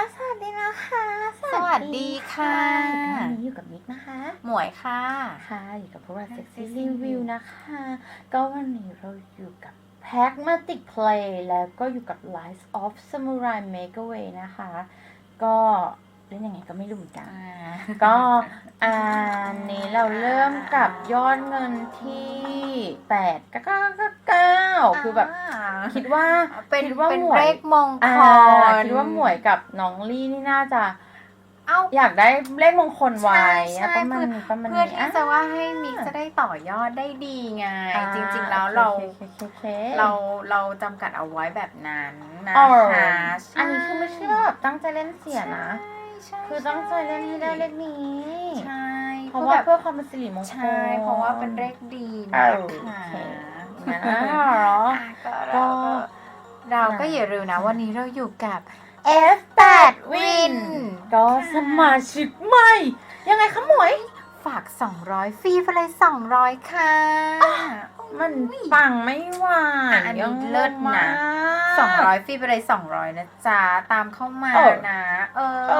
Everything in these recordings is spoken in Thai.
ก็สวัสดีนะคะสวัสดีค่ะวันนี้อยู่กับมิกนะคะ หมวยค่ะ ค่ะ อยู่กับพวกเรา Sexy Sexy Review นะคะ ก็วันนี้เราอยู่กับ Pragmatic Play แล้วก็อยู่กับ Lies of Samurai Makeaway นะคะ ก็ เล่นยังไงก็ไม่รู้เหมือนกันก็อันนี้เราเริ่มกับยอดเงินที่แปดเก้าเก้าเก้าคือแบบ คิดว่าเป็นคิดว่าเป็นหมวยเลขมงอ่าคลคิดว่าหมวยกับน้องลี่นี่น่าจะเอ้าอยากได้เลขมงคลไว้ใช่อะใช่ประมาณนี้ประมาณเพื่อนี้ที่จะว่าให้มิกจะได้ต่อยอดได้ดีไงอ่าจริง ๆ แล้วเราโอคโอคโอคเราเราจำกัดเอาไว้แบบนั้นนะอ๋อคะอันนี้คือไม่ใช่ว่าแบบตั้งใจเล่นเสียนะ ใช่ใช่คือตั้งใจเล่นให้ได้เลขนี้ใช่เพราะพื่อว่าแบบเพื่อความเป็นสิริมงคลใช่เพราะว่าเป็นเลขดีเอนะอคะโอเคนะเหรออะก็เราก็ก็เราก็อย่าลืมนะวันนี้เราอยู่กับ F8 Win ก็สมาชิกใหม่ ยังไงคะหมวย ฝาก 200 ฟรีไปเลย 200 ค่ะ มันปังไม่ไหวอะอันนี้เลิศนะ200ฟรีไปเลย200นะจ๊ะ ตามเข้ามาเออ นะ เออเอ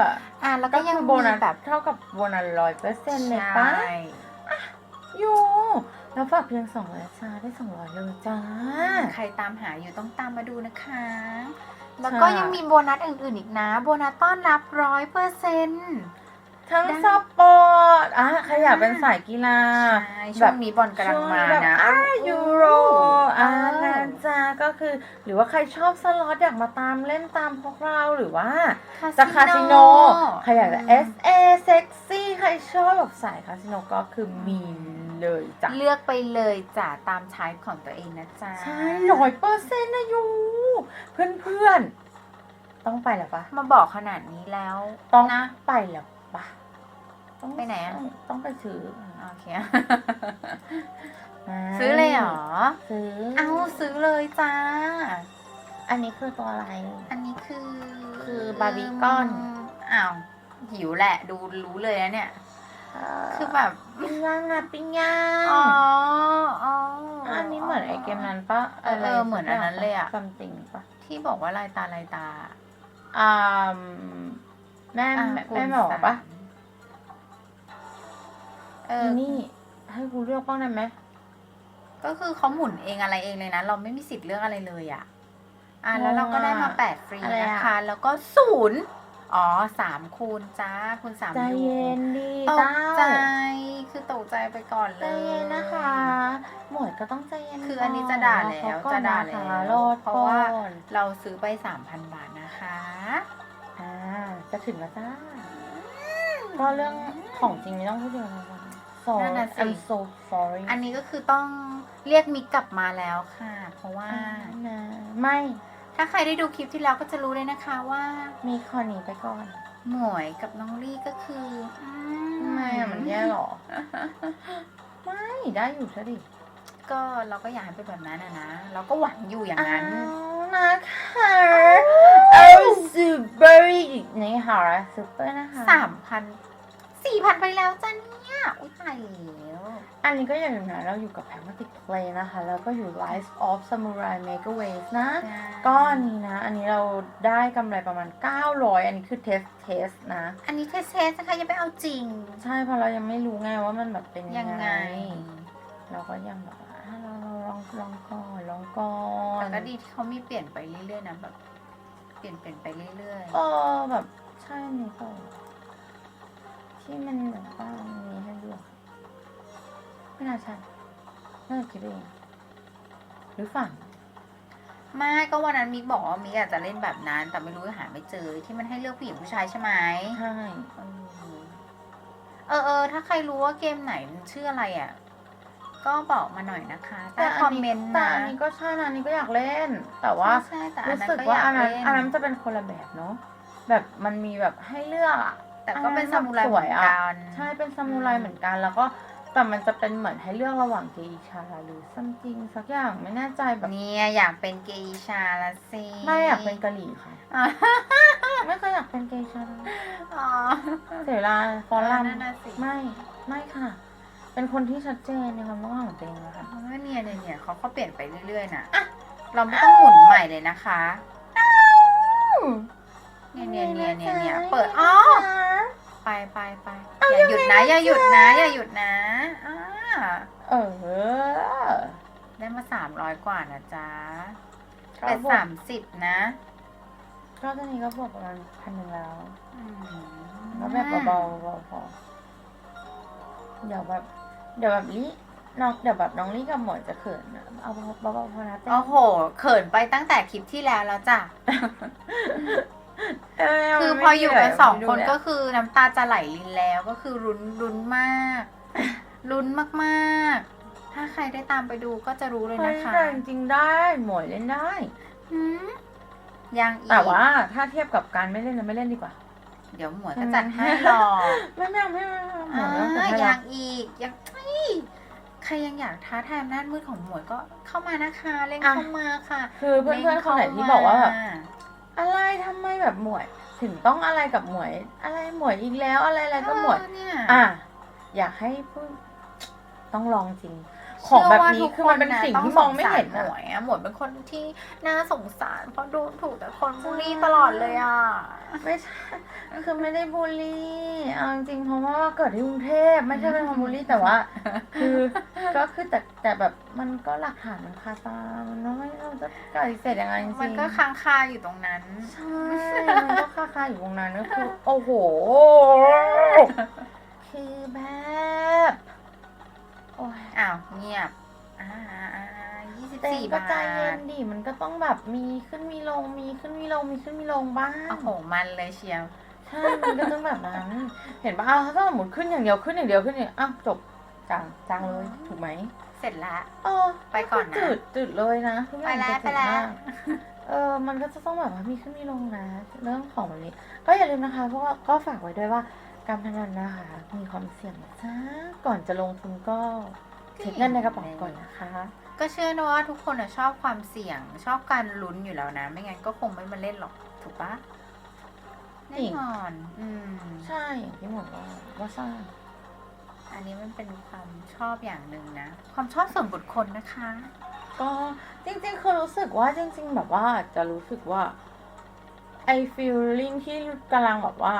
ออะแล้วก็ก็ยัยังงโบมีนัสแบบเท่ากับโบนัสร้อยเปอร์เซ็นต์เลยใช่ปะอยู่แล้วฝากเพียงสองร้อยจ้าได้สองร้อยเลยจ้า ใครตามหาอยู่ต้องตามมาดูนะคะ แล้วก็ใช่ ยังมีโบนัสอื่นๆอีกนะ โบนัสต้อนรับร้อยเปอร์เซ็นต์ ทั้งได้ สปอร์ตอะใครอยากเป็นสายกีฬา ใช่ช่วงนี้บอลกำลังมาช่วงแบบนะ อะยูโรอะเออนะจ๊ะก็คือ หรือว่าใครชอบสล็อตอยากมาตามเล่นตามพวกเราหรือว่าจะคาสิโน ใครอยากจะ S A เซ็กซี่ใครชอบแบบสายคาสิโนก็คือมีเลยจ้ะเลือกไปเลยจ้ะตามชายของตัวเองนะจ๊ะใช่ร้อยเปอร์เซ็นต์นะยูเพื่อนเพื่อนๆต้องไปแล้วปะมาบอกขนาดนี้แล้วต้องนะ ไปแล้วปะ ต้องไปไหนอะ ต้องต้องไปซื้อโอเคอ่าซื้อเลยเหรอ ซื้อเอาซื้อเลยจ้า อันนี้คือตัวอะไร อันนี้คือ คือบาร์บีคอนอ้าวหิวแหละ ดูรู้เลยนะเนี่ยเคือแบบปิ้งย่างนะปิ้งย่างอ๋ออ๋ออัอันนี้เหมือนไอเกมนั้นปะเออเออเหมือนอันนั้นเลยอะซัมติงปะที่บอกว่าลายตาลายตาอ่าแม่อะแม่คูณแม่หมอสามปะ เออนี่ ให้กูเลือกบ้างได้ไหมก็คือเขาหมุนเองอะไรเองเลยนะเราไม่มีสิทธิ์เลือกอะไรเลยอะ อะแล้วเราก็ได้มาแปดฟรีนะคะ แล้วก็ศูนย์อ๋อสามคูณจ้าคูณสามใจยูเย็นดีตกเต้าใจคือตกใจไปก่อนเลใจย เย็นนะคะ หมวยก็ต้องใจเย็นคืออันนี้จะด่าแล้วรอก่อนจะด่านะคะแล้ว รอเพราะว่าก่อนเราซื้อไปสามพันบาทนะคะอ่าจะถึงแล้วจ้าก็เรื่องของจริงไม่ต้องพูดถึงนะคะ so นั่นน่ะสิ I'm so sorry อันนี้ก็คือต้องเรียกมิกกลับมาแล้วค่ะ เพราะว่านะไม่ถ้าใครได้ดูคลิปที่แล้วก็จะรู้เลยนะคะว่า มีข้อนี้ไปก่อนหมวยกับน้องลี่ก็คืออืทำไมอะมันแย่หรอ ไม่ได้อยู่ซะดิก็เราก็อยากให้เป็นแบบนั้นอะนะ เราก็หวังอยู่อย่างนั้นเอานะคะเอาซูเปอร์นี่ค่ะซูเปอร์นะคะสามพัน สี่พันไปแล้วจ้ะเนี่ย อุ้ยตายแล้วอันนี้ก็อย่าลืมนะเราอยู่กับ Pragmatic Play นะคะ แล้วก็อยู่ Rise of Samurai Makeaways นะ ก็อันนี้นะ อันนี้เราได้กำไรประมาณ 900 อันนี้คือเทสเทสนะ อันนี้เทสเทสนะคะ ยังไม่เอาจริง ใช่เพราะเรายังไม่รู้ไงว่ามันแบบเป็นยัยังงไงไง เราก็ยังแบบว่าอะเราเราลองลองก่อนลองก่อนแต่ก็ดีที่เขามีเปลี่ยนไปเรื่อยๆนะแบบ เปลี่ยนเปลี่ยนไปเรื่อยเออแบบใช่อันนี่ก็ ที่มันแบบว่ามีให้เลือกไม่น่าใช่น่าจะคิดเองหรือฝันๆไม่ก็วันนั้นมิกบอกว่ามิกอาจจะเล่นแบบนั้น แต่ไม่รู้หาไม่เจอที่มันให้เลือกผู้หญิงผู้ชายใช่ไหมใช่เออเออถ้าใครรู้ว่าเกมไหนมันชื่ออะไรอะ ก็บอกมาหน่อยนะคะใต้แต่คอัอมนเมนี้นต์แต่นะอันนี้ก็ใช่นะอันนี้ก็อยากเล่น แต่ว่าใช่แต่อันรู้นั้นสึกก็อว่ายากอันนั้นเล่นอันนั้นจะเป็นคนละแบบเนาะแบบมันมีแบบให้เลือกอะ แต่ก็เป็นอัซามูไรสเหวมืยอนอะกันใช่เป็นซามูไรเหมือนกัน แล้วก็แต่มันจะเป็นเหมือนให้เลือกระหว่างเกอิชาหรือซัมติงสักอย่างไม่แน่ใจแบบเนี่ยอยากเป็นเกย์ชาละสิไม่อยากเป็นกะหรี่ค่ะอ๋อไม่เคยอยากเป็นเกอิชาเลยอ๋อเสียเวลาฟอรัมนั่นน่ะสิไม่ไม่ค่ะ เป็นคนที่ชัดเจนในความต้องการของตัวเองนะคะไม่เนี่ยเนี่ยเนี่ยเขาเขาเปลี่ยนไปเรื่อยๆนะเราไม่ต้องหมุนใหม่เลยนะคะ เนี่ยเนี่ยเนี่ยเนี่ยเนี่ยเปิดอ๋อไปไปไปอย่าหยุดนะอย่าหยุดนะอย่าหยุดนะอ่าเออ ได้มาสามร้อยกว่านะจ๊ะก็เป็นบวกสามสิบนะก็ตอนนี้ก็บวกประมาณพันหนึ่งแล้วอืมแล้วแบบเบาๆเบาๆพอเดี๋ยวแบบเดี๋ยวแบบนี้น้องเดี๋ยวแบบน้องลี่กับหมวยจะเขินนะเอาเบาๆพอนะเต้นโอ้โห เขินไปตั้งแต่คลิปที่แล้วแล้วจ้ะ เอ้ยคือมันพอไม่อยู่เหกันสองไม่ดูคนเลยก็คือน้ำตาจะไหลลินแล้วก็คือรุนรุนมากรุนมากๆ ถ้าใครได้ตามไปดูก็จะรู้เลยเฮ้นะยคะแต่จริงๆได้หมวยเล่นได้หืมยังอีกแต่ว่าถ้าเทียบกับการไม่เล่นนะไม่เล่นดีกว่า เดี๋ยวหมวยก็จัดให้หรอกไม่ไม่เอาไม่ไม่ไม่หมอ่าวยต้องจัดให้ยัเรางอีกยังเอ้ยใครยังอยากท้าทายอำนาจมืดของหมวยก็เข้ามานะคะ เล่นเข้ามาค่ะ คือเพื่อนๆคนไหนที่บอกว่าแบบ อะไรทำไมแบบหมวย ถึงต้องอะไรกับหมวย อะไรหมวยอีกแล้วอะไรอะไรก็หมวย เออเนี่ย อะ อยากให้พูดต้องลองจริง ของแบบนี้ชื่คือมันเป็นสิ่งที่มองไม่เห็นหมนะวยอะหมวยเป็นคนที่น่าสงสารเพราะโดนถูกแต่คนบูลลี่ตลอดเลยอะไม่ใช่คือไม่ได้บูลลี่เอาจริงๆเพราะว่าเกิดที่กรุงเทพไม่ใช่เป็นคนบูลลี่แต่ว่า คือก็คือแต่แต่แบบมันก็หลักฐานมันคาตามันน้อยเราจะปฏิเสธยังไงจริงๆมันก็ค้างคาอยู่ตรงนั้นใช่มันก็คาคาอยู่ตรงนั้นก็คือโอ้โหคือแบบ โอ้ยอ้าวเงียบอ่าอ่ายี่สิบเต้นสี่ก็บาใจเย็ทนดิมันก็ต้องแบบมีขึ้นมีลง มีขึ้นมีลง มีขึ้นมีลงบ้างโอ้โหมันเลยเชียวใช่มันก็ต้องแบบนั้น เห็นปะอ้าวถ้าสมมติขึ้นอย่างเดียวขึ้นอย่างเดียวขึ้นอย่างเดียวอ้าวจบจังจังเลยถูกไหมเสร็จละ เออไปก่อนนะจืดจืดเลยนะทุกอย่างไปแล้วจะจืดไปแล้ว มากเออมันก็จะต้องแบบว่ามีขึ้นมีลงนะ เรื่องของแบบนี้ ก็อย่าลืมนะคะเพราะว่าก็ฝากไว้ด้วยว่า การพนันนะคะ มีความเสี่ยงนะจ๊ะก่อนจะลงทุนก็เช็คเงินในกระเป๋าก่อนนะคะ ก็เชื่อนะว่าทุกคนอะชอบความเสี่ยง ชอบการลุ้นอยู่แล้วนะ ไม่งั้นก็คงไม่มาเล่นหรอกถูกปะจริแน่งนอนอืมใช่อย่างที่หมดว่าว่าใช่อันนี้มันเป็นความชอบอย่างหนึ่งนะ ความชอบส่วนบุคคลนะคะ ก็จริงๆคือรู้สึกว่าจริง ๆ แบบว่าจะรู้สึกว่าไอฟีลลิ่งที่กำลังแบบว่า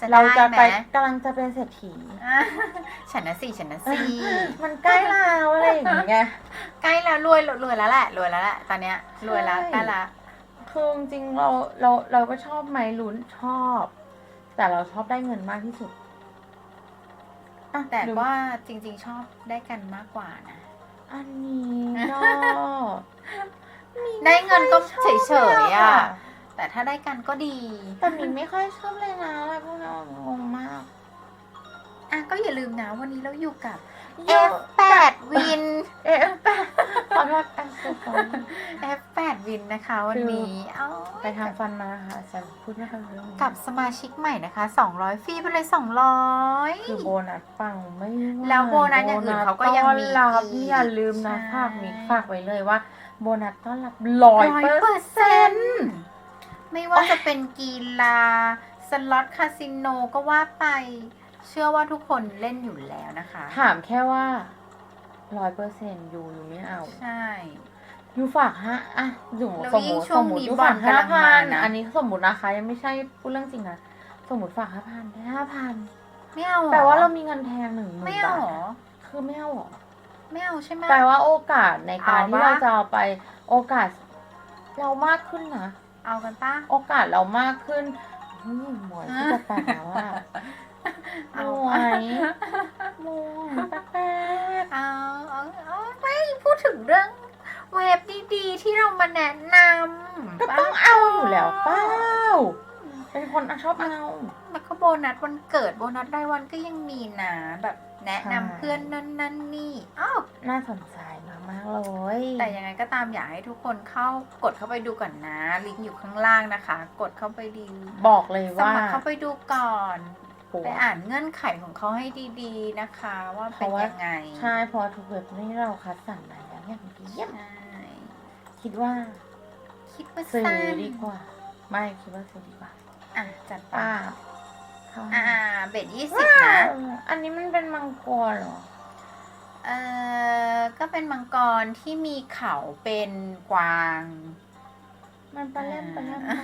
จะเราจะได้ไปไหมกำลังจะเป็นเศรษฐี อะฉันนะสิฉันนะสิมันใกล้แล้วอะไรอย่างเงี้ย ใกล้แล้วรวยรวยแล้วแหละรวยแล้วแหละตอนเนี้ยรวยแล้วใช่ ใกล้ละคือจริงๆเราเราเราก็ชอบไหมลุ้นชอบ แต่เราชอบได้เงินมากที่สุดอะแต่ดูว่าจริง ๆ ชอบได้กันมากกว่านะ อันนี้ก็ได้เงินก็ไม่ค่อเฉยๆชอะบ แต่ถ้าได้กันก็ดี แต่มินไม่ค่อยชอบเลยนะอะไรพวกนี้งงมาก อะก็อย่าลืมนะวันนี้เราอยู่กับเยอะ F8 Win เอ๊ะแปะขอโทษแอปสุด F8 Win นะคะวันนี้เอ้าไปทำฟันมาค่ะฉันพูดไม่ค่อยรู้เรื่องกับสมาชิกใหม่นะคะ 200ฟรีไปเลย 200 คือโบนัสปังไม่ไหแล้วโบนัสอย่างอื่นเขาก็ยังมีโบนัสต้อนรับอีกอย่าลืมนะใช่ฝากมิกฝากไว้เลยว่า โบนัสต้อนรับร้อยเปอร์เซ็นต์ ไม่ว่าจะเป็นกีฬาสล็อตคาสิโนก็ว่าไป เชื่อว่าทุกคนเล่นอยู่แล้วนะคะ ถามแค่ว่าร้อยเปอร์เซ็นต์ยูยูไม่เอา ใช่ ยูฝากฮะอะสมมติแล้วสมยิ่มงติช่สวงมมตินี้ยูฝากบอลห้ากำลังพัมานนะอันนี้สมมตินะคะ ยังไม่ใช่พูดเรื่องจริงนะสมมติฝากห้าพันได้ห้าพันไม่เอาหรอแปลว่าเรามีเงินแทงหนึ่งหมื่ไม่นเอาบาทหรออะคือไม่เอาหรอไม่เอาใช่ไหมแปลว่าโอกาสในการเอาที่ปะเราจะเอาไปโอกาส เรามากขึ้นนะ เอากันปะโอกาสเรามากขึ้นเฮ้ยหมวยที่จะแปลกๆว่าเอาหมวยหมวยแปลกเอาเอาเอาไม่พูดถึงเรื่องเว็บดีๆ ที่เรามาแนะนำๆก็ต้องเอาอยู่แล้วเปล่าเป็นคนชอบเอาแล้วก็โบนัสวันเกิดโบนัสรายวันก็ยังมีนะแบบ แนะนำใช่เพื่อนนั่นนั่นนี่อ้าวน่าสนใจมากๆเลย แต่ยังไงก็ตามอยากให้ทุกคนเข้ากดเข้าไปดูก่อนนะ ลิงก์อยู่ข้างล่างนะคะ กดเข้าไปดูบอกเลยสว่ามัครเข้าไปดูก่อนปัวไปอ่านเงื่อนไขของเขาให้ดีๆนะคะ ว่าเป็นยังไง ใช่เพอทุกเว็บนี่เราคัดสรรมาแล้วอย่างดีเยี่ยมใช่คิดว่า คิดว่าซื้อสั้นดีกว่า ไม่คิดว่าซื้อดีกว่า อะจัดไปป้าเข้า อ่าเบ็ดยี่สิบว้านะวอันนี้มันเป็นมังกรเหรอ เอ่อก็เป็นมังกรที่มีเขาเป็นกวาง มันปลาเล่มปลาเล่มปะ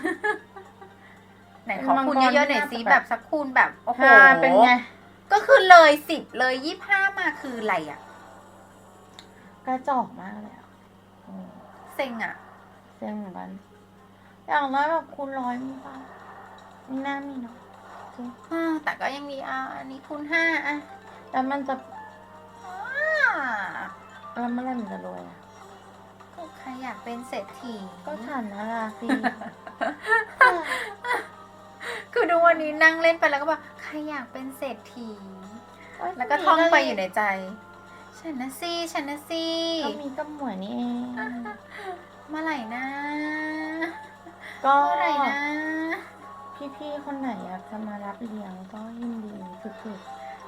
ไหนขอคูณเยอะๆหน่อยสิแบบสักคูณแบบ โอ้โหห้าเป็นไง ก็คือเลยสิบเลยยี่ห้ามาคืออะไรอะ กระจอกมากเลยอะอืมเซ็งอะ เซ็งเหมือนกัน อย่างน้อยแบบคูณร้อยมีป่ะมีหน้ามีเนาะ จริงอ่าแต่ก็ยังมีอ่าอันนี้คูณห้าอะแล้วมันจะอ่าแล้วเมื่อไหรมันจะรวยอะก็ใครอยากเป็นเศรษฐีก็ฉันนะล่ะสิคือดูวันนี้นั่งเล่นไปแล้วก็แบบใครอยากเป็นเศรษฐี แล้วก็ท่องไปอยู่ในใจ ฉันนะสิฉันนะสิก็มีก็หมวยนี่เองเมื่อไหร่นะ ก็เมื่อไหร่นะ พี่ๆคนไหนอยากจะมารับเลี้ยงก็ยินดีสุด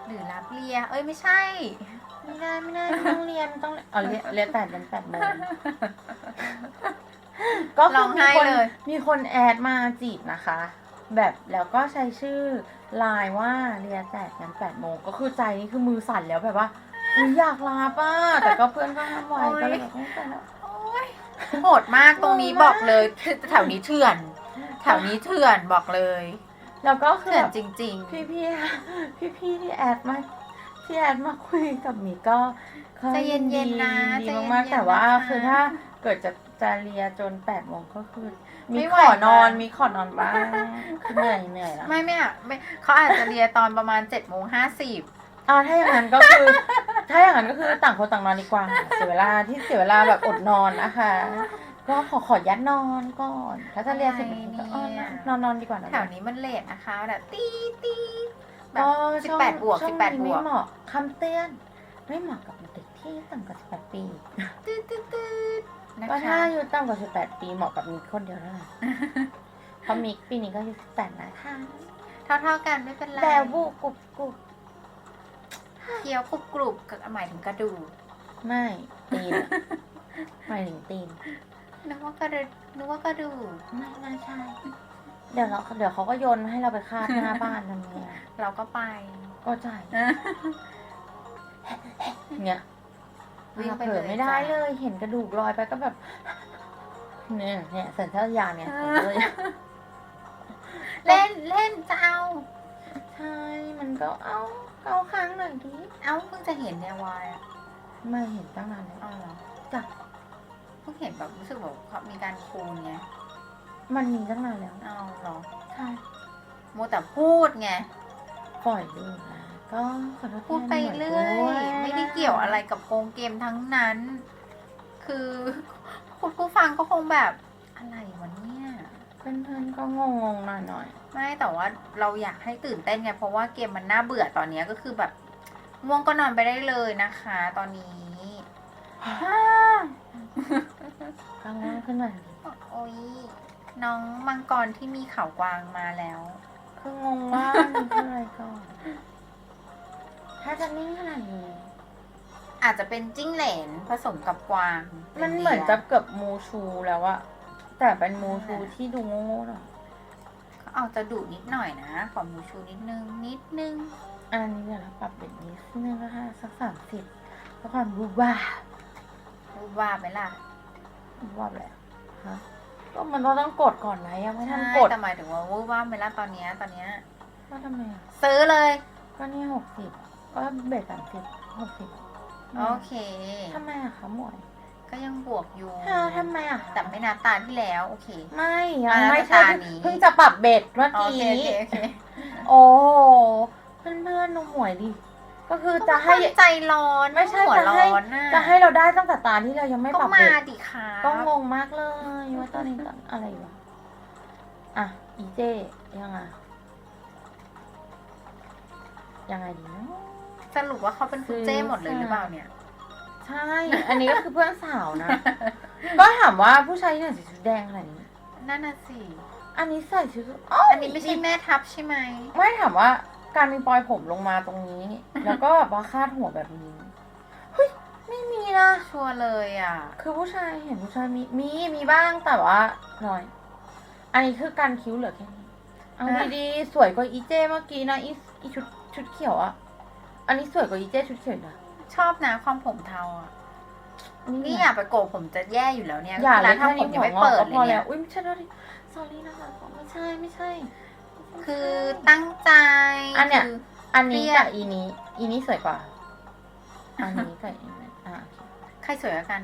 หรือรับเลีย เอ้ยไม่ใช่ ๆไม่ได้ไม่ได้ไม่ต้องเรียนไม่ต้องเออเรียนเรียนแปดเป็นแปดโมงก็ร้คือองมีไห้คนเลย มีคนแอดมาจีบนะคะ แบบแล้วก็ใช้ชื่อไลน์ว่าเรียนแตกกันแปดโมงก็คือใจนี่คือมือสั่นแล้วแบบว่าอุ๊ยอยากลาป้าแต่ก็เพื่อนก็ห้ามไว้ก็เลยแบบไม่ไปแล้ว โอ้ยโหดมากตรงนี้โหดมากบอกเลยคือแถวนี้เถื่อน แถวนี้เถื่อนบอกเลย แล้วก็คือเถื่อนแบบจริง พี่พี่พี่พี่ๆที่แอดมาที่แอดมาคุยกับหมีก็ใจเย็นๆนะดีใจเย็นๆมากๆแต่ว่านะคะคือถ้าเกิดจะจะเรียจนแปดโมงก็คือมีไม่ขไหวอนอน นะ มีขอนอนบ้างคือเหนื่อยเหนื่อยๆแล้วไม่ไม่อะไม่เขาอาจจะเรียตอนประมาณเจ็ดโมงห้าสิบ อ่าถ้าอย่างนั้นก็คือ ถ้าอย่างนั้นก็คือต่างคนต่างนอนดีกว่าเสียเวลาที่เสียเวลาแบบอดนอนนะคะ ก็ขอขอยัดนอนก่อนถ้าจะเรียนสิบนาทีก็เออนอนนอนดีกว่านะแถวนี้มันเลทนะคะแบบตีตีแบก็บสิบช่วงแปดบวกช่สิวบงแปดนี้บวกไม่เหมาะคำเตือน ไม่เหมาะกับเด็กที่ต่ำกว่า18ปีตืดตืดตืดนะก็คะถ้าอายู่ต่ำกว่า18ปีเหมาะกับมิกคนเดียวเท่านั้นเพราะมิกปีนี้ก็อายุ18นะคะเท่าเท่าๆกันไม่เป็นไรแต่บุกรุบกรุบเคี้ยวกรุบกรุบกับหมายถึงกระดูกไม่ตีนอะหมายถึงตีน นึกว่ากระดูกนึกว่ากระดูกไม่น่าใช่ เดี๋ยวเราเดี๋ยวเขาก็โยนมาให้เราไปคาบหน้าบ้านทำไงอะเราก็ไป ก็จ่ายเนี่ยวิ่งไปเผลเลอยไม่ได้จ้ะ เลย เห็นกระดูกลอยไปก็แบบ เนี่ยเนี่ยสัญชาตญาณเนี่ยสัญชาตญาณเล่นเล่นจะเอา ใช่มันก็เอาเอาค้างหน่อยดิเอ้าเพิ่งจะเห็นในวายอะไม่เห็นตั้งนานแล้วอ้าวเหรอจ้ะ เพิ่งเห็นแบบรู้สึกแบบเขามีการคูณไงมันมีตั้งนานแล้วอ้าวเหรอใช่โมวแต่พูดไง ปล่อยดูนะก็ขอโทษพูดไปแทนหน่เรื่อยด้วยไม่ได้เกี่ยวอะไรกับโกงเกมทั้งนั้น คือคุณผู้ฟังก็คงแบบอะไรวะเนี่ยเพื่อนๆก็งงๆหน่อยหน่อยไม่แต่ว่าเราอยากให้ตื่นเต้นไงเพราะว่าเกมมันน่าเบื่อตอนนี้ก็คือแบบง่วงก็นอนไปได้เลยนะคะ ตอนนี้ ๆ กังวลขึ้นมาดิโอ้ยน้องมังกรที่มีเขากวางมาแล้ว คืองงว่ามันคืออะไรก่อนถ้าจะนิ่งขนาดนี้ อาจจะเป็นจิ้งเหลนผสมกับกวาง มันเหมือนจะเกือบมูชูแล้วอะแต่เป็นมูชูที่ดูโง่ๆหน่อยเขาเอาจะดุนิดหน่อยนะขอมูชูนิดนึงนิดนึง อันนี้เดี๋ยวเราปรับเป็นนิดนึงนะคะสักสามสิบเพราะความบูบ้ารูปว่าไหมล่ะ บูบ้าแหละฮะก็มันต้องต้องกดก่อนนะยังไม่ทันใช่กดแต่หมายถึงว่าวูบว่าไหมล่ะตอนเนี้ยตอนเนี้ยว่าทำไมอะซื้อเลย ก็นี่หกสิบก็เบ็ดสามสิบหกสิบโอเค ทำไมอะคะหมวยก็ยังบวกอยู่ฮะทำไมอะแต่ไม่นับตาที่แล้ว โอเค ไม่ยังอ่าไม่ใช่ตานี้ เพิ่งจะปรับเบ็ดเมื่อโอกี้ เคโอเคโอเค โอ้เพื่อนเพื่อนๆดูหมวยดิ ก็คือจะให้ก็ใจร้อนไม่ใช่หัวจะร้ให้อนน่ะจะให้เราได้ตั้งแต่ตาที่เรายังไม่ก็ปรับมาเบ็ดดิค่ะก็งงมากเลยว่าตอนนี้ตอนอะไรวะอะอีเจยังไงยังไงดีเนาะสรุปว่าเขาเป็นคุณเจ้หมดเลยหรือเปล่าเนี่ย ใช่ อันนี้ก็คือเพื่อนสาวนะ ก็ถามว่าผู้ชายที่ไหนใส่ชุดแดงขนาดนี้นั่นน่ะสิ อันนี้ใส่ชุดอ๋ออัอันนี้ไม่ใช่แม่ทัพใช่ไหมไม่ถามว่า การมีปลอยผมลงมาตรงนี้ แล้วก็แบบว่าคาดหัวแบบนี้ เฮ้ย ไม่มีนะชัวร์เลยอะ คือผู้ชายเห็นผู้ชายมีมีมีบ้างแต่ว่าน้อย อันนี้คือการคิ้วเหลือแค่นี้เอาฮะดีๆสวยกว่าอีเจเมื่อกี้นะอีอีชุดชุดเขียวอะอันนี้สวยกว่าอีเจชุดเขียวอีกนะชอบนะความผมเทาอะนี่นี่อยากไปโกกผมจะแย่อยู่แล้วเนี่ยอย่าเลร้ายนแค่ทำผนี้มหัยังวไม่งอกเปิดก็เลพอยเนี่แล้ยวอุ้ยไม่ใช่ด้วย sorry นะคะไม่ใช่ไม่ใช่ คือตั้งใจอันเนี้ย คืออันนี้เรียกกับอีนี้ อีนี้สวยกว่า อันนี้กับอีนี้อะโอเคใครสวยกว่ากัน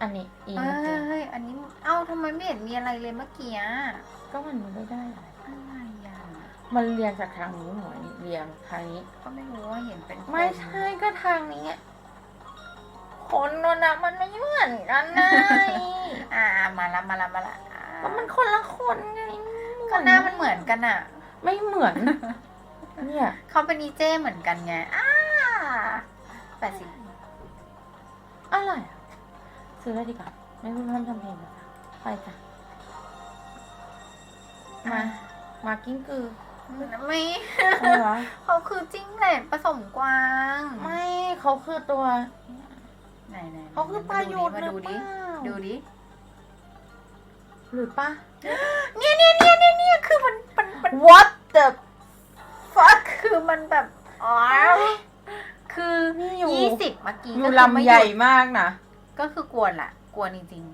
อันนี้อีเฮ้นี้ยเฮ้ยอันนี้ เอ้าทำไมไม่เห็นมีอะไรเลยเมื่อกี้อะก็มันไม่ได้อะไรอะไรอะมันเรียงจากทางนี้หมวยเรียงทางนี้ ก็ไม่รู้ว่าเห็นเป็นคนไม่ใช่ก็ทางนี้อะคนนนนะมันไม่เหมือนกันนะ อ่ามาละมาละมาละอ่าก็มันคนละคนไงก็หน้ามันเหมือนกันอะ ไม่เหมือน เนี่ยเขาเป็นอีเจเหมือนกันไงอ่าแปดสิบอะไรอะซื้อเลยดีกว่า ไม่พูดพร่ำทำเพลงนะจ๊ะไปจ้ะมา มากิ้งกือไม่อะไรวะเขาคือจิ้งเหลนผสมกวาง ไม่เขาคือตัว ไหนไหนเขาคือปลาโยนมาหรืดูอเปดิล่าดูดิหรือปะเนี่ยเนี่ยเนี่ยเนี่ยเนี่ยคือมันมันมัน What the fuck คือมันแบบอ๋อคือนี่อยู่ ยี่สิบเมื่อกี้อยู่ก็คือลำไม่ใหญ่ยุดมากนะ ก็คือกวนละกวนจริง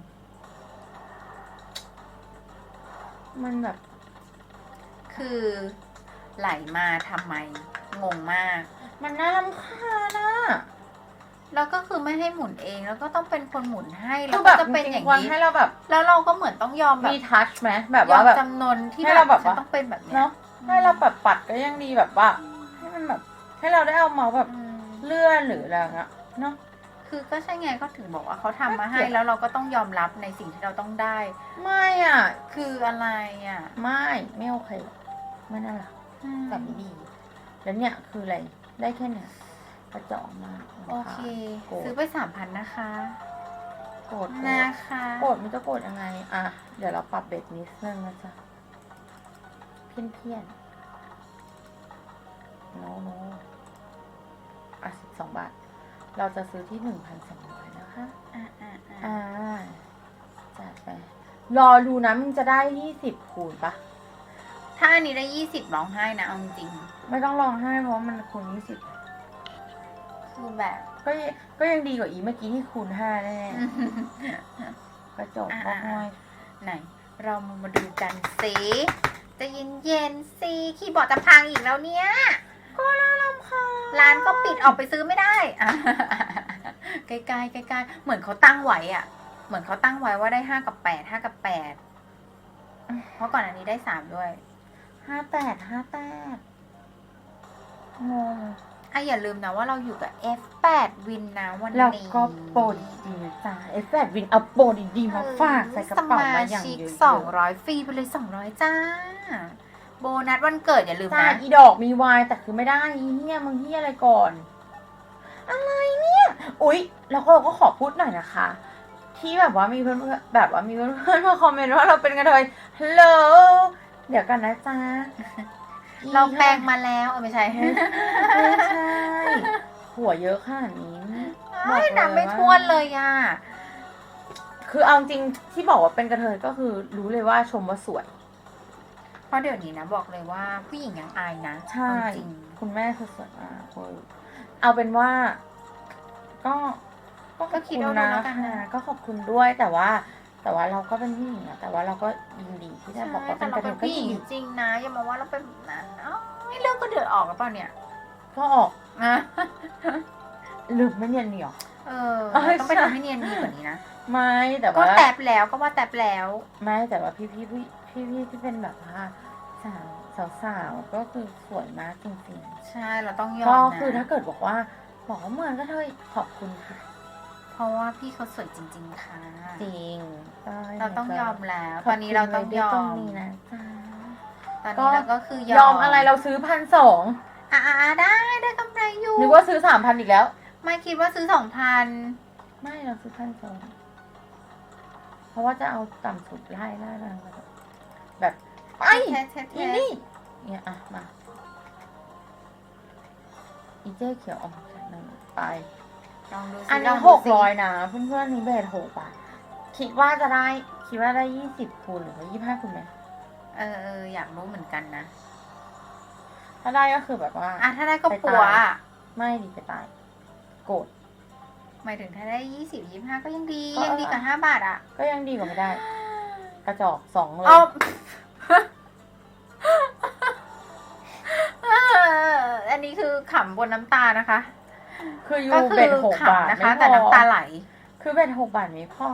มันแบบ ๆ คือไหลมาทำไม งงมาก มันน่ารำคาญนะ แล้วก็คือไม่ให้หมุนเองแล้วก็ต้องเป็นคนหมุนให้แล้คืวอแบก็บจะเป็นอย่างนี้นี้ให้เราแบบแล้วเราก็เหมือนต้องยอมแบบมีทัชไหมแบบยอว่ามแบบ จำนนที่ให้เราแบบฉันว่าต้องเป็นแบบเนี้ยเนาะให้เราแบบปัดก็ยังดีแบบว่า ให้มันแบบ ให้เราได้เอาเมาส์แบบอืมเลื่อนหรืออะไรเงี้ยเนาะ คือก็ใช่ไงก็ถึงบอกว่าเขาทำมาให้ น่าเกลียด แล้วเราก็ต้องยอมรับในสิ่งที่เราต้องได้ ไม่อะ คืออะไรอะไม่ไม่โอเคไม่น่ารักแบบนี้ดี แล้วเนี่ยคืออะไรได้แค่เนี้ย กระจอกมากโอเคโกรธซื้อไปสามพันนะคะโกรธโกรธนะคะโกรธมันจะโกรธยังไง อะ เดี๋ยวเราปรับเบสนิดนึงนะจ๊ะ เพี้ยนเพี้ยนโนโนอะสิบสองบาท เราจะซื้อที่หนึ่งพันสองร้อยนะคะอ่าอ่าอ่าอ่าจัดไป รอดูนะมึงจะได้ยี่สิบคูณปะถ้าอันนี้ได้ยี่สิบร้องไห้นะเอาจริง ไม่ต้องร้องไห้เพราะมันคูณยี่สิบ ๆคือแบบ ก็ยังก็ยังดีกว่าอีเมื่อกี้ที่คูณห้าแน่ๆกระจกก็ห้อยไหน เรามาดูกันสิจะเย็นเย็นๆสิคีย์บอร์ดจะพังอีกแล้วเนี่ยก็น่ารำคาญร้านก็ปิดออกไปซื้อไม่ได้อะใกล้ๆใกล้ๆเหมือนเขาตั้งไว้อะ เหมือนเขาตั้งไว้ว่าได้ห้ากับแปดห้ากับแปดเพราะก่อนอันนี้ได้สามด้วยห้าแปดห้าแปดงง อะอย่าลืมนะว่าเราอยู่กับ F8 วินนะวันนี้แล้วก็โปรดีๆนะจ๊ะเอฟแปดวินเอาโปรดีๆมาฝากใส่กระเป๋ามาอย่างสชิกเยอะสองร้อยฟรีไปเลยสองร้อยจ้า โบนัสวันเกิดอย่าลืมๆจ้านะอีดอกมีวายแต่คือไม่ได้อีเฮียมึงเฮียอะไรก่อน อะไรเนี่ย อุ๊ย แล้วก็เราก็ขอพูดหน่อยนะคะ ที่แบบว่ามีเพื่อนๆแบบว่ามีเพื่อนๆมาคอมเมนต์ว่าเราเป็นกระเทยฮัลโหลเดี๋ยวกันนะจ๊ะ เราแปลงมาแล้วเออไม่ใช่ไม่ใช่ หัวเยอะขนาดนี้บอไม่กเลยนับไม่ว่าท้วนเลยอะ คือเอาจริงที่บอกว่าเป็นกระเทยก็คือรู้เลยว่าชมว่าสวย เพราะเดี๋ยวนี้นะบอกเลยว่าผู้หญิงยังอายนะใช่ เอาจริงคุณแม่คือสวยมากเว้ยเอาเป็นว่า ก็ก็คิดเอาขดูอบณแล้วกันนะก็ขอบคุณด้วยแต่ว่า แต่ว่าเราก็เป็นผู้หญิงอะแต่ว่าเราก็ยินดีที่จะใช่บอกว่าเป็แต่นกเราระเทเป็ยนก็ผู้หยิญินงดีจริงนะอย่ามาว่าเราเป็นแบบนั้นเอ้าเรื่องก็เดือดออกแล้วเปล่าเนี่ยก็ออกอะหรือไม่เนียนเหนียว เออเอ้ย ต้องไปใช่ทำให้เนียนดีกว่านี้นะไม่แต่ก็ว่าแตบแล้วก็ว่าแตบแล้วไม่แต่ว่าพี่พี่พี่พี่พี่ที่เป็นแบบว่าสาวสาวสาวก็คือสวยมากจริงๆใช่เราต้องยอมก็นะคือถ้าเกิดบอกว่าบอกว่าเหมือนก็เธอขอบคุณค่ะ เพราะว่าพี่เขาสวยจริง ๆ ค่ะ จริงก็เราต้องยอมแล้วขบตอนนี้เราต้องคุณไว้ยด้วอตรงมนี้นะจ๊ะตอนก็นี้เราก็คือยอม ยอมอะไรเราซื้อพันสองอ่าได้ได้กำไรอยู่นึกว่าซื้อสามพันอีกแล้ว ไม่คิดว่าซื้อสองพันไม่เราซื้อพันสองเพราะว่าจะเอาต่ำสุดไล่ไล่ไล่แบบแบบไปเทสเทสเทอีสนี่เนี่ยอะมาอีเจ๊เขียวออกจากหนึ่งไป ลองดูสิอันลนี้งหดูกสิร้อยนะเพื่อนๆนี้เบสหกอะ คิดว่าจะได้คิดว่าได้ยี่สิบคูณหรือว่ายี่ห้าคูณไหมเออเอออยากรู้เหมือนกันนะ ถ้าได้ก็คือแบบว่า อะถ้าได้ก็ไปปัวตายไม่ดีจะตาย โกรธ หมายถึงถ้าได้ยี่สิบยี่ห้าก็ยังดีก็ ยังดีกว่าห้าบาทอะก็ยังดีกว่าไม่ได้ กระจอกสองเลยเอานี้คือขำบนน้ำตานะคะ คือยูก็คืเบ็ดอหกบาทขำนะไม่คะพแต่อน้ำตาไหล คือเบ็ดหกบาทไม่พอ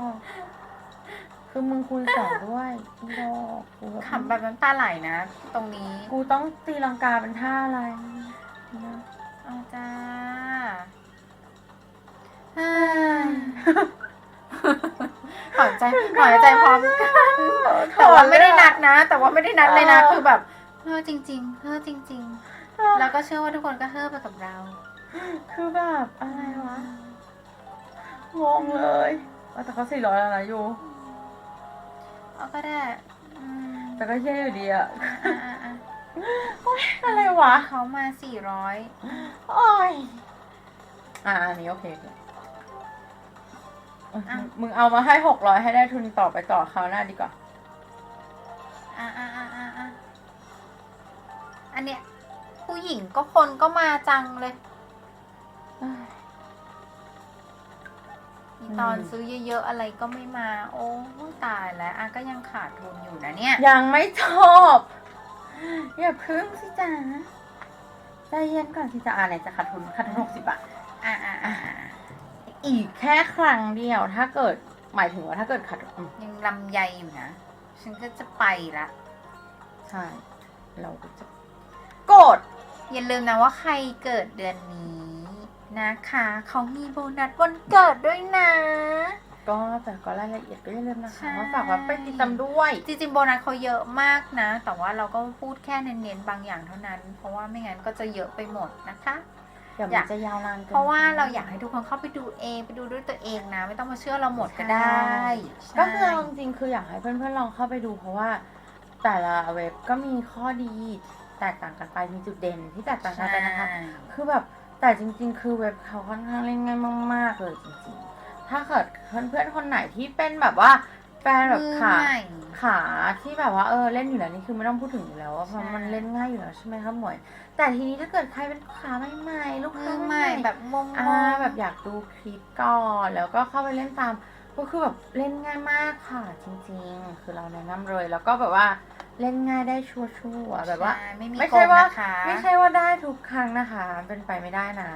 คือมึงคูณสองด้วยอีดอกกูขำแบบน้ำตาไหลนะ ตรงนี้กูต้องตีลังกาเป็นท่าอะไรนะเอาจ้าเฮ้ยถอนใจถอนใจพร้อมกันแต่ว่าไม่ได้นัดนะ แต่ว่าไม่ได้นัดเลยนะ คือแบบเฮ้อจริง ๆเฮ้อจริง ๆ แล้วก็เชื่อว่าทุกคนก็เฮ้อไปกับเรา คือแบบอะไรวะ งงเลยเอาแต่เขาสี่ร้อยแล้วนะยูเอาก็ได้อืมแต่ก็เช่อยู่ดีอะอะอะอะอะไรวะ เขามาสี่ร้อยโอ้ย อะอันนี้โอเคเออมึงมึงเอามาให้หกร้อยให้ได้ทุนต่อไปต่อคราวหน้าดีกว่า อะอะอะอะอะอันเนี้ยผู้หญิงก็คนก็มาจังเลย ตอนอืมซื้อเยอะๆอะไรก็ไม่มา โอ้ตายแล้วอะก็ยังขาดทุนอยู่นะเนี่ย ยังไม่จบอย่าพึ่งสิจ๋าใจเย็นก่อนสิจ๋าอ่าไหนจะขาดทุนขาดทุนหกสิบบาทอะอะอะอะอีกแค่ครั้งเดียวถ้าเกิดหมายถึงว่าถ้าเกิดขาดอืมยังลำใยอยู่นะ ฉันก็จะไปละใช่ เราก็จะโกรธอย่าลืมนะว่าใครเกิดเดือนนี้ นะคะ เขามีโบนัสวันเกิดด้วยนะ ก็แต่ก็รายละเอียดก็อย่าลืมนะใช่คะว่าฝากว่าไปติดตามด้วย จริงๆโบนัสเขาเยอะมากนะ แต่ว่าเราก็พูดแค่เน้นๆบางอย่างเท่านั้น เพราะว่าไม่งั้นก็จะเยอะไปหมดนะคะเดี๋ยวอมัยากนจะยาวนานเกินเพราะว่าเราอยากให้ทุกคนเข้าไปดูเองไปดูด้วยตัวเองนะ ไม่ต้องมาเชื่อเราหมดก็ได้ ก็คือใช่เอาจริงๆคืออยากให้เพื่อนๆลองเข้าไปดูเพราะว่า แต่ละเว็บก็มีข้อดีแตกต่างกันไปมีจุดเด่นที่แตกต่างกันไปนะคะใช่คือแบบ แต่จริงๆ คือเว็บเขาค่อนข้างเล่นง่ายมาก ๆ เลยจริงๆ ถ้าเกิดเพื่อนๆ คนไหนที่เป็นแบบว่าแฟนแบบมือขาใหม่ ขาที่แบบว่าเออเล่นอยู่แล้วนี่คือไม่ต้องพูดถึงอยู่แล้วว่าเพราะใช่มันเล่นง่ายอยู่แล้วใช่ไหมครับหมวย แต่ทีนี้ถ้าเกิดใครเป็นขาใหม่ๆ ลูกมืค้าอใหใหม่ม่แบบงงอ่าแบบอยากดูคลิปก่อนแล้วก็เข้าไปเล่นตามก็คือแบบเล่นง่ายมากค่ะจริงๆ คือเราแนะนำเลยแล้วก็แบบว่า เล่นง่ายได้ชัวร์ๆแบบว่าใช่ไม่มีไม่โกใช่งว่านะคะไม่ใช่ว่าได้ทุกครั้งนะคะ เป็นไปไม่ได้นะ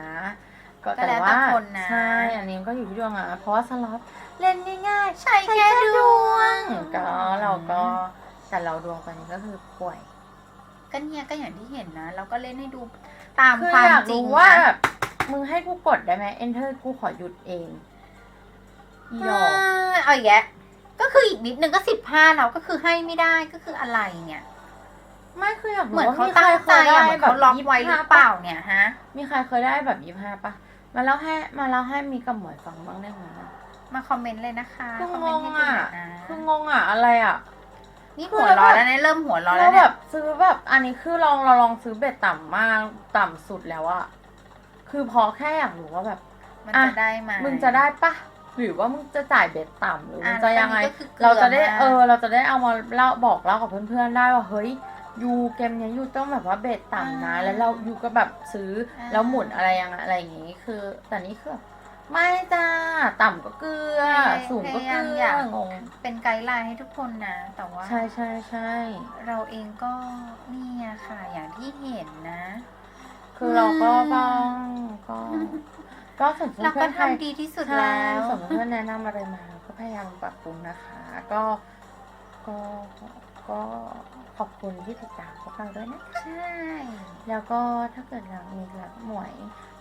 ก็ก็แต่แล้วแต่ว่าคนนะ ใช่อันนี้ก็อยู่ที่ดวงอะเพราะว่าสล็อตเล่นง่ายๆ ใช่แค่ดวงก็เราก็แต่เราดวงตอนนี้ก็คือป่วยก็เนี่ยก็อย่างที่เห็นนะ เราก็เล่นให้ดูตามคือความอยากจริงรู้ว่านะแบบมึงให้กูกดได้ไหม enter กูขอหยุดเองอีดอก เอ้ยเอาอีกแยะ ก็คืออีกนิดนึงก็สิบห้าแล้วก็คือให้ไม่ได้ก็คืออะไรเนี่ย ไม่คืออยากเหมืรู้อนว่าเขามีใครตั้งเคใจยได้อะเหมือนแบบเขาล็อกไว้หรือเปล่าเนี่ยฮะ มีใครเคยได้แบบยี่ห้าปะมาเล่าให้มาเล่าให้มีกับหมวยฟังบ้างได้ไหมมาคอมเมนต์เลยนะคะคือคอมงเมนงต์ให้ดูอะหน่อยนะคืองงอะอะไรอะ นี่คือหัวร้อนแล้วนะเริ่มหัวร้อนเราแล้วแบเนี่ยบซื้อแบบอันนี้คือลองเราลองซื้อเบ็ดต่ำมากต่ำสุดแล้วอะคือพอแค่อยากรู้ว่าแบบ มันอะจะได้ไหมมึงจะได้ปะ หรือว่ามึงจะจ่ายเบ็ดต่ำหรือมึงจะอะยังไงแล้วตอนนี้ก็คือเกลือเราจะได้มากเออ เราจะได้เอามาเล่าบอกเล่ากับเพื่อนๆได้ว่าเฮ้ยยูเกมเนี้ยยูต้องแบบว่าเบ็ดต่ำนะ แล้วเรายูก็แบบซื้ออาแล้วหมุนอะไรยังไงอะไรอย่างงี้คือแต่นี่คือแบบไม่จ้าต่ำก็เกลือ สูงก็เกลืองงเป็นไกด์ไลน์ให้ทุกคนนะ แต่ว่า ใช่ใช่ใช่เราเองก็นี่อะค่ะ อย่างที่เห็นนะ คือเราก็บ้างก็ ก็สมมเราติก็เพื่อนใครทำดีที่สุดใช่แล้วสมมติเพื่อนแนะนำอะไรมาเราก็พยายามปรับปรุงนะคะ ก็ก็ก็ขอบคุณที่ติดตามพวกเราด้วยนะคะใช่ แล้วก็ถ้าเกิดรักมีรักหมวย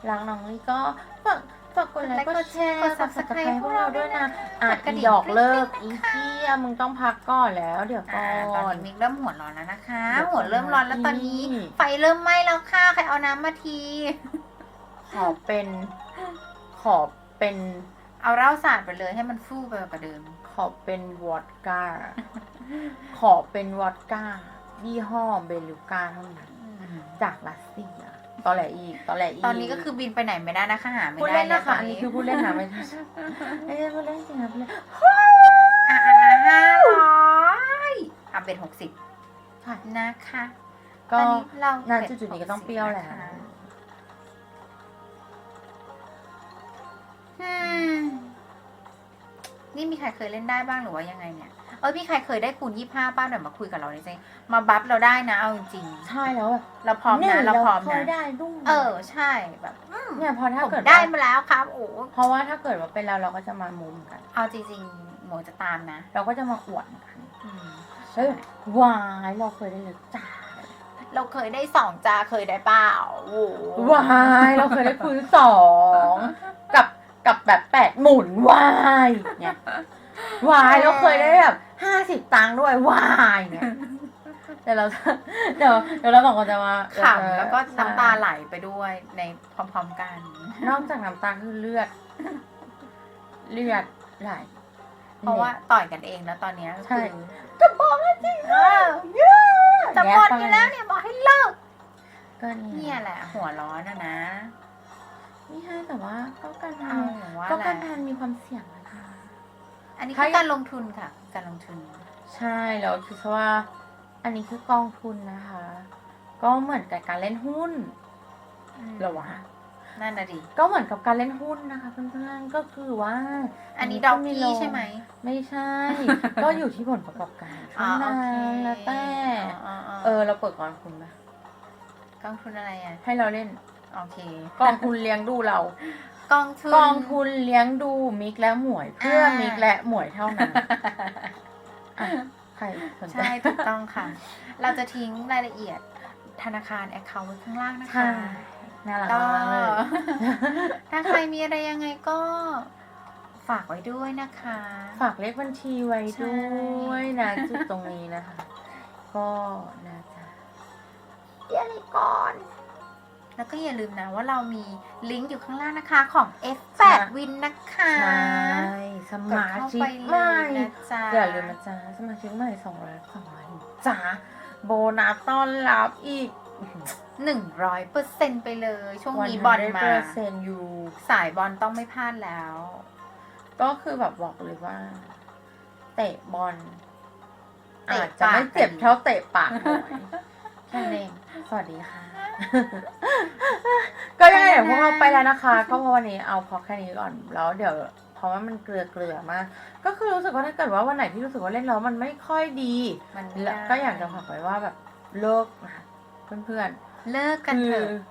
รักน้องลี่ก็ฝากฝากกดไลค์กดแชร์กด subscribe พวกเราด้วยนะอะอีดอกเลิกอีเที่ยมึงต้องพักก่อนแล้วเดี๋ยวก่อ่าอตอนน นี้มิกเริ่มหัวร้อนแล้วนะคะ เดี๋ยวก่อนหัวเริ่มร้อนแล้วตอนนี้ นี่ ไฟเริ่มไหม้แล้วค่ะ ใครเอาน้ำมาที ขอเป็น ขอเป็นเอาเหล้าสาดไปเลยให้มันฟู่ไปกว่าเดิม ขอเป็นวอดก้า ขอเป็นวอดก้ายี่ห้อเบลูก้าเท่านั้น จากรัสเซียตอนแหลอีกตอนแหลอีกตอนนี้ก็คือบินไปไหนไม่ได้นะคะหาไม่พูดได้เล่นแล้วนะตคะอนอันนี้นี้คือพูดเล่นนะไม่ใช่ไม่ใช่พูดเล่นจริงนะพูดเล่นอ่าห้าร้อยอะเป็นหกสิบใช่นะคะ ก็ตอนนี้เราณเป็จุดๆนี้ก็ต้องเปรี้ยวแหละ นะคะอืมนี่มีใครเคยเล่นได้บ้างหรือว่ายังไงเนี่ย เออมีใครเคยได้คูณยี่ห้าป้าหน่อยมาคุยกับเราเลยสิมาบัฟเราได้นะเอาจริงใช่แล้วแบบๆเราพร้อมเนี่ยนะเราพร้อมเคนะยได้ด้วยเออใช่แบบอืมเนี่ยพอถ้าผมเกิดได้ว่ามาแล้วครับโอ้เพราะว่าถ้าเกิดว่าเป็นเราเราก็จะมามุมกัน เอาจริงๆหมูจะตามนะเราก็จะมาอวดกันอืมเฮ้ยวายเราเคยได้เลยจ้าเราเคยได้สองจ้าเคยได้เปล่าโอ้โหวายเราเคยได้คูณสอง กับกับแบบแปดหมุนวายเนี่ยวายเราเคยได้แบบห้าสิบตังค์ด้วยวายเนี่ยเดี๋ยวเราเดี๋ยวเดี๋ยวเราบอกกันจะว่าขำแล้วก็น้ำตาไหลไปด้วยในพร้อมๆกัน นอกจากน้ำตาคือเลือด เลือดไหลเพราะว่าต่อยกันเองแล้วตอนเนี้ยใช่คือจะบอกแล้วจริงเออจะหมดอยู่แล้วเนี่ยบอกให้เลิกก็นี่เนี่ยแหละ หัวร้อนอะนะ ไม่ใช่แต่ว่าก็การทเอาอย่างว่าำก็แหการละทำมีความเสี่ยงนะคะ อันนี้ใครคือการลงทุนค่ะ การลงทุน ใช่แล้วคิดว่า อันนี้คือกองทุนนะคะ ก็เหมือนกับการเล่นหุ้นเหรอวะนั่นน่ะดิก็เหมือนกับการเล่นหุ้นนะคะเพื่อนๆก็คือว่า อันนี้ดอกกี้ใช่ไหม ไม่ใช่ ก็อยู่ที่ผลประกอบการอ๋อเท่าโอนั้เคนแล้วแต่อ๋ออ๋อเออเราเปิดกองทุนไหมกองทุนอะไรอะให้เราเล่น โอเคกองทุนเลี้ยงดูเรา กองทุนกองทุนเลี้ยงดูมิกและหมวย เพื่ออ่ามิมิกและหมวยเท่านั้นอะใครสนใจใช่ถูกต้องค่ะ เราจะทิ้งรายละเอียดธนาคารแอคเคาท์ไว้ข้างล่างนะใช่คะน่ารักก็มากเลยถ้าใครมีอะไรยังไงก็ฝากไว้ด้วยนะคะ ฝากเลขบัญชีไว้ด้วยนะจุดตรงนี้นะคะ ก็น่าจะเดี๋ยวนี้ก่อน แล้วก็อย่าลืมนะว่าเรามีลิงก์อยู่ข้างล่างนะคะของ F8 ใช่ Win นะคะใช่สกดมาเข้าชิไปกเลใหม่ยนะจ๊ะอย่าลืมนะจ๊ะสมาชิกใหม่สองร้อยสองร้อยจ้าโบนัสต้อนรับอีกหนึ่งร้อยเปอร์เซ็นไปเลย ช่วงนี้บอลมา เปอร์เซ็นต์อยู่สายบอลต้องไม่พลาดแล้ว ก็คือแบบบอกเลยว่า เตะบอลเตะอาจจะไม่ปากเจ็บเท่าเตะปากหน่อย แค่นั้นเองสวัสดีค่ะ ก็ยังไงเดี๋ยวพวกเราไปแล้วนะคะ ก็เพราะวันนี้เอาพอแค่นี้ก่อน แล้วเดี๋ยวเพราะว่ามันเกลือเกลือๆมาก ก็คือรู้สึกว่าถ้าเกิดว่าวันไหนที่รู้สึกว่าเล่นแล้วมันไม่ค่อยดี มันไม่แล้วได้ก็อยากจะฝากไว้ว่าแบบเลิกนะเพื่อนเลิกๆกันคืเถออะ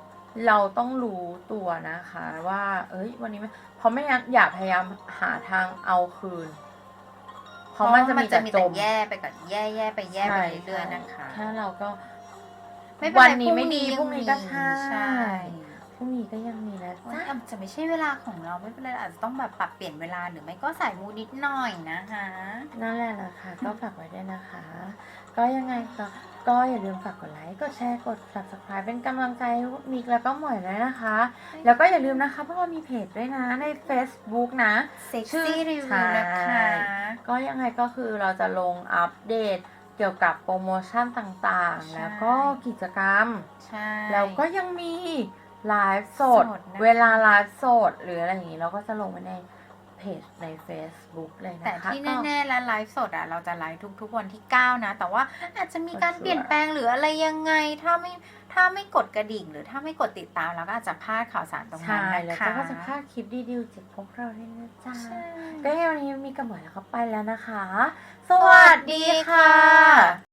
เราต้องรู้ตัวนะคะ ว่า เอ้ย วันนี้ไม่เพราะไม่งั้นอย่าพยายามหาทางเอาคืน เพราะมันจะมีแต่จม แย่ไปกับแย่แย่ไปแย่ไปเรื่อยๆนะคะ ถ้าเราก็ ไม่เป็นไรวันนี้ไม่ดีพพรุ่รุ่งงนี้นี้ก็ยังมีใช่ใช่ พรุ่งนี้ก็ยังมีนะโอ๊ยจ๊ะ อาจจะไม่ใช่เวลาของเราไม่เป็นไรอาจจะต้องแบบปรับเปลี่ยนเวลาหรือไม่ก็ใส่มูนิดหน่อยนะคะ นั่นแหละนะคะก็ฝากไว้ด้วยนะคะ ก็ยังไงก็ก็อย่าลืมฝากกดไลค์กดแชร์กด subscribe เป็นกำลังใจให้มิกแล้วก็หมวยด้วยนะคะ แล้วก็อย่าลืมนะคะพวกเรามีเพจด้วยนะใน Facebook นะ เซ็กชื่อซี่รีวิวนะคะใช่ก็ยังไงก็คือเราจะลงอัปเดต เกี่ยวกับโปรโมชั่นต่างๆ แล้วก็กิจกรรม ใช่ แล้วก็ยังมีไลฟ์สด สดนะคะ เวลาไลฟ์สด หรืออะไรอย่างนี้เราก็จะลงไว้ในเพจใน Facebook เลยนะคะแต่ที่ก็ แน่ๆ แล้วไลฟ์สดอะเราจะไลฟ์ทุกๆวันที่ 9 นะ แต่ว่าอาจจะมีการสวยๆเปลี่ยนแปลงหรืออะไรยังไง ถ้าไม่ ถ้าไม่กดกระดิ่งหรือถ้าไม่กดติดตามเราก็อาจจะพลาดข่าวสารตรงนั้นใช่นะแล้วคะก็จะพลาดคลิปดีๆจากพวกเราด้วยนะจ๊ะใช่ก็ยังวันนี้มีกระหมวยแล้วก็ไปแล้วนะคะสสวัวัสสดีดีค่ะค่ะ